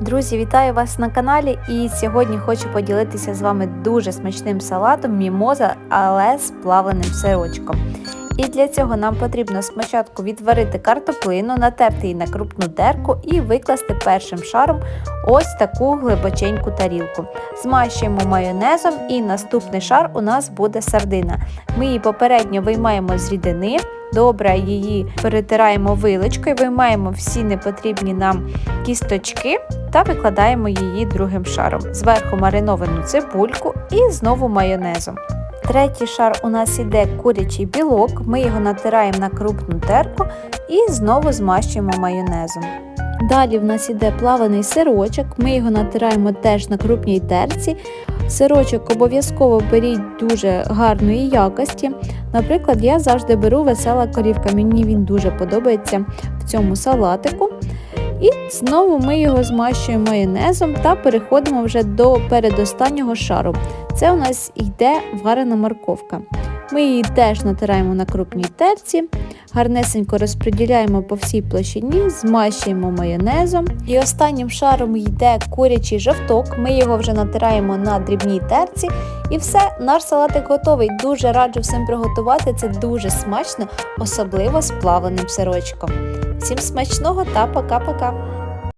Друзі, вітаю вас на каналі і сьогодні хочу поділитися з вами дуже смачним салатом мімоза, але з плавленим сирочком. І для цього нам потрібно спочатку відварити картоплину, натерти її на крупну терку і викласти першим шаром ось таку глибоченьку тарілку. Змащуємо майонезом і наступний шар у нас буде сардина. Ми її попередньо виймаємо з рідини, добре її перетираємо виличкою, виймаємо всі непотрібні нам кісточки та викладаємо її другим шаром. Зверху мариновану цибульку і знову майонезом. Третій шар у нас іде курячий білок, ми його натираємо на крупну терку і знову змащуємо майонезом. Далі в нас іде плаваний сирочок, ми його натираємо теж на крупній терці. Сирочок обов'язково беріть дуже гарної якості. Наприклад, я завжди беру весела корівка, мені він дуже подобається в цьому салатику. І знову ми його змащуємо майонезом та переходимо вже до передостаннього шару. Це у нас йде варена морковка. Ми її теж натираємо на крупній терці, гарнесенько розподіляємо по всій площині, змащуємо майонезом. І останнім шаром йде курячий жовток. Ми його вже натираємо на дрібній терці. І все, наш салатик готовий. Дуже раджу всім приготувати. Це дуже смачно, особливо з плавленим сирочком. Всім смачного та пока-пока!